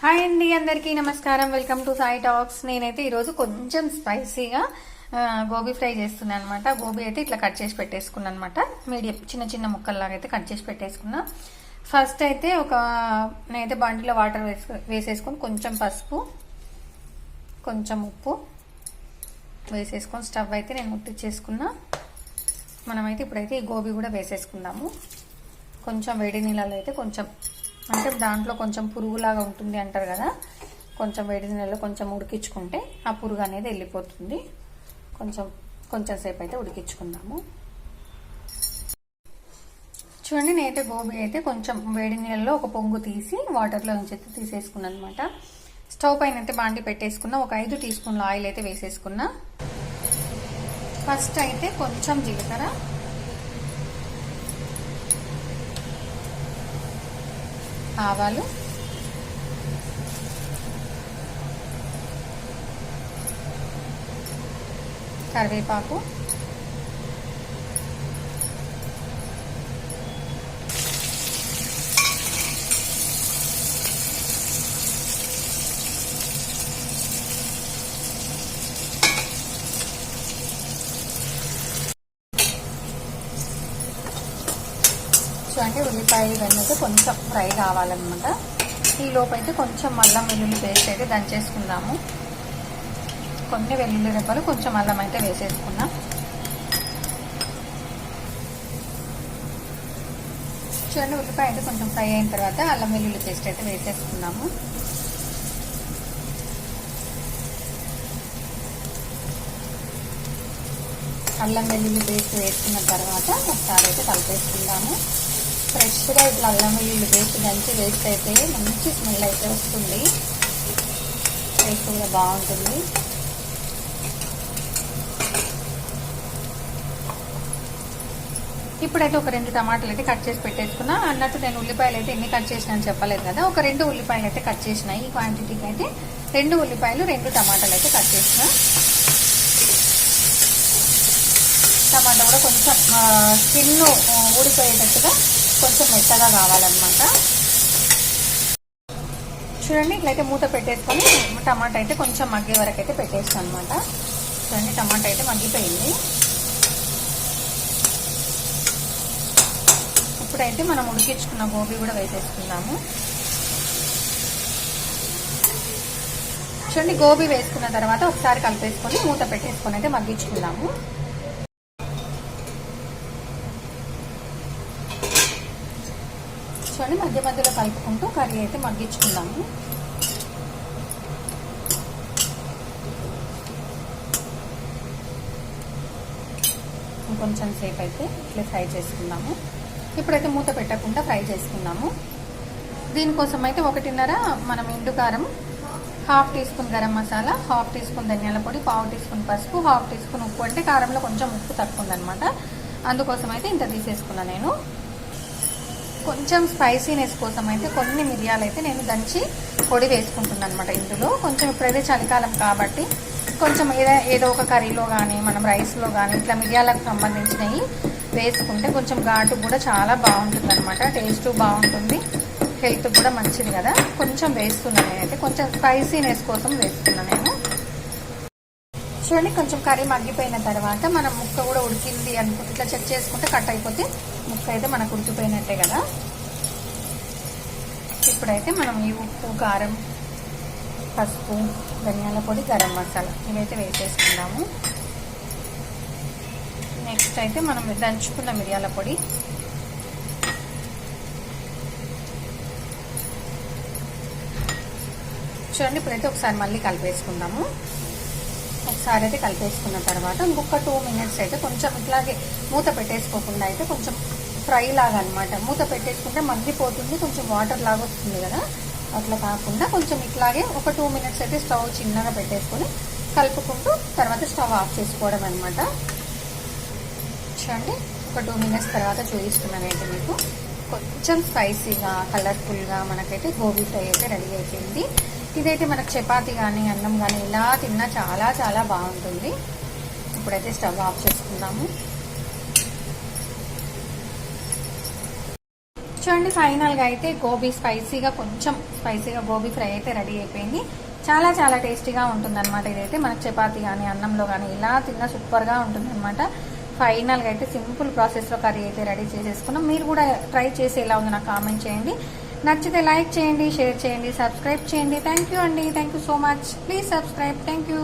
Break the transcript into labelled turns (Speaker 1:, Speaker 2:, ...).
Speaker 1: Hi అండి అందరికీ నమస్కారం. Welcome to Sai talks. నేనైతే ఈరోజు కొంచెం స్పైసీగా గోబీ ఫ్రై చేస్తున్నాను అనమాట గోబీ అయితే ఇట్లా కట్ చేసి పెట్టేసుకున్నాను అనమాట మీడియం చిన్న చిన్న ముక్కల్లాగా అయితే కట్ చేసి పెట్టేసుకున్నా. ఫస్ట్ అయితే ఒక నేనైతే బండిలో వాటర్ వేసుకు వేసేసుకొని కొంచెం పసుపు కొంచెం ఉప్పు వేసేసుకొని స్టవ్ అయితే నేను ముట్టించేసుకున్నా మనమైతే ఇప్పుడైతే ఈ గోబీ కూడా వేసేసుకుందాము. కొంచెం వేడి నీళ్ళలో అయితే కొంచెం అంటే దాంట్లో కొంచెం పురుగులాగా ఉంటుంది అంటారు కదా కొంచెం వేడి నీళ్ళలో కొంచెం ఉడికించుకుంటే ఆ పురుగు అనేది వెళ్ళిపోతుంది. కొంచెం కొంచెం సేపు అయితే ఉడికించుకుందాము. చూడండి నేనైతే గోబీ అయితే కొంచెం వేడి నీళ్ళలో ఒక పొంగు తీసి వాటర్లో నుంచి అయితే తీసేసుకున్నాను అనమాట స్టవ్ పైన అయితే బాండి పెట్టేసుకున్నా ఒక ఐదు టీ స్పూన్ల ఆయిల్ అయితే వేసేసుకున్నా. ఫస్ట్ అయితే కొంచెం జీలకర్ర ఆవాలు. కరివేపాకు. అంటే ఉల్లిపాయ ఇవన్నీ అయితే కొంచెం ఫ్రై కావాలన్నమాట. ఈ లోపైతే అయితే కొంచెం అల్లం వెల్లుల్లి పేస్ట్ అయితే దంచేసుకుందాము కొన్ని వెల్లుల్లి రెప్పలు కొంచెం అల్లం అయితే వేసేసుకున్నాం చూడండి ఉల్లిపాయ అయితే కొంచెం ఫ్రై అయిన తర్వాత అల్లం వెల్లుల్లి పేస్ట్ అయితే వేసేసుకున్నాము అల్లం వెల్లుల్లి పేస్ట్ వేసుకున్న తర్వాత ఒకసారి అయితే కలిపేసుకుందాము. ఫ్రెష్గా ఇట్లా అల్లం వెల్లుల్లి వేసి దంచి వేస్ట్ అయితే మంచి స్మెల్ అయితే వస్తుంది. టేస్ట్ కూడా బాగుంటుంది. ఇప్పుడైతే ఒక రెండు టమాటాలు అయితే కట్ చేసి పెట్టేసుకున్నా. అన్నట్టు నేను ఉల్లిపాయలు అయితే ఎన్ని కట్ చేసినా చెప్పలేదు కదా. ఒక రెండు ఉల్లిపాయలు అయితే కట్ చేసిన. ఈ క్వాంటిటీకి అయితే రెండు ఉల్లిపాయలు రెండు టమాటాలు అయితే కట్ చేసిన. టమాటా కూడా కొంచెం స్కిన్ ఊడిపోయేటట్టుగా కొంచెం మెత్తగా కావాలన్నమాట. చూడండి ఇట్లయితే మూత పెట్టేసుకొని టమాటా అయితే కొంచెం మగ్గే వరకు అయితే పెట్టేస్తాను అనమాట చూడండి టమాటా అయితే మగ్గిపోయింది. ఇప్పుడైతే మనం ఉడికించుకున్న గోబీ కూడా వేసేసుకుందాము. చూడండి గోబీ వేసుకున్న తర్వాత ఒకసారి కలిపేసుకొని మూత పెట్టేసుకొని అయితే మగ్గించుకుందాము. చూడండి మధ్య మధ్యలో కలుపుకుంటూ కర్రీ అయితే మగ్గించుకుందాము. కొంచెం సేపు అయితే ఇట్లా ఫ్రై చేసుకుందాము. ఇప్పుడైతే మూత పెట్టకుండా ఫ్రై చేసుకుందాము. దీనికోసం అయితే ఒకటిన్నర మనం ఇండు కారం half teaspoon garam masala half teaspoon ధనియాల పొడి పావు టీ స్పూన్ పసుపు హాఫ్ టీ స్పూన్ ఉప్పు. అంటే కారంలో కొంచెం ఉప్పు తక్కువ ఉందనమాట అందుకోసం అయితే ఇంత తీసేసుకున్నాను నేను. కొంచెం స్పైసీనెస్ కోసం అయితే కొన్ని మిరియాలు అయితే నేను దంచి పొడి వేసుకుంటున్నాను అనమాట ఇందులో. కొంచెం ఇప్పుడైతే చలికాలం కాబట్టి కొంచెం ఏదో ఏదో ఒక కర్రీలో కానీ మనం రైస్లో కానీ ఇట్లా మిరియాలకు సంబంధించినవి వేసుకుంటే కొంచెం ఘాటు కూడా చాలా బాగుంటుంది అనమాట టేస్ట్ బాగుంటుంది. హెల్త్ కూడా మంచిది కదా. కొంచెం వేస్తున్నాను నేనైతే. కొంచెం స్పైసీనెస్ కోసం వేస్తున్నాను చూడండి కొంచెం కర్రీ మగ్గిపోయిన తర్వాత మనం ముక్క కూడా ఉడికింది అనుకుంటే ఇట్లా చెక్ చేసుకుంటే కట్ అయిపోతే ముక్క అయితే మనకు ఉడికిపోయినట్టే కదా. ఇప్పుడైతే మనం ఈ ఉప్పు కారం పసుపు ధనియాల పొడి గరం మసాలా ఇవైతే వేసేసుకుందాము. నెక్స్ట్ అయితే మనం దంచుకున్న మిరియాల పొడి. చూడండి ఇప్పుడైతే ఒకసారి మళ్ళీ కలిపేసుకుందాము. ఒకసారి అయితే కలిపేసుకున్న తర్వాత ఇంకొక టూ మినిట్స్ అయితే కొంచెం ఇట్లాగే మూత పెట్టేసుకోకుండా అయితే కొంచెం ఫ్రై లాగా అనమాట మూత పెట్టేసుకుంటే మగ్గిపోతుంది కొంచెం వాటర్ లాగా వస్తుంది కదా. అట్లా కాకుండా కొంచెం ఇట్లాగే ఒక టూ మినిట్స్ అయితే స్టవ్ చిన్నగా పెట్టేసుకొని కలుపుకుంటూ తర్వాత స్టవ్ ఆఫ్ చేసుకోవడం అనమాట చూడండి ఒక టూ మినిట్స్ తర్వాత చూపిస్తున్నాను అయితే మీకు. కొంచెం స్పైసీగా కలర్ఫుల్గా మనకైతే గోబీ ఫ్రై అయితే రెడీ అయిపోయింది. ఇదైతే మనకు చపాతి కానీ అన్నం కానీ ఇలా తిన్నా చాలా చాలా బాగుంటుంది. ఇప్పుడైతే స్టవ్ ఆఫ్ చేసుకుందాము. చూడండి ఫైనల్గా అయితే గోబీ స్పైసీగా కొంచెం స్పైసీగా గోబీ ఫ్రై అయితే రెడీ అయిపోయింది. చాలా చాలా టేస్టీగా ఉంటుందన్నమాట ఇదైతే. మనకు చపాతి కానీ అన్నంలో కానీ ఇలా తిన్నా సూపర్గా ఉంటుందన్నమాట. ఫైనల్గా అయితే సింపుల్ ప్రాసెస్లో కర్రీ అయితే రెడీ చేసేసుకున్నాం. మీరు కూడా ట్రై చేసి ఎలా ఉందో నాకు కామెంట్ చేయండి. నచ్చితే లైక్ చేయండి షేర్ చేయండి సబ్స్క్రైబ్ చేయండి. థ్యాంక్ యూ అండి. Thank you so much please subscribe thank you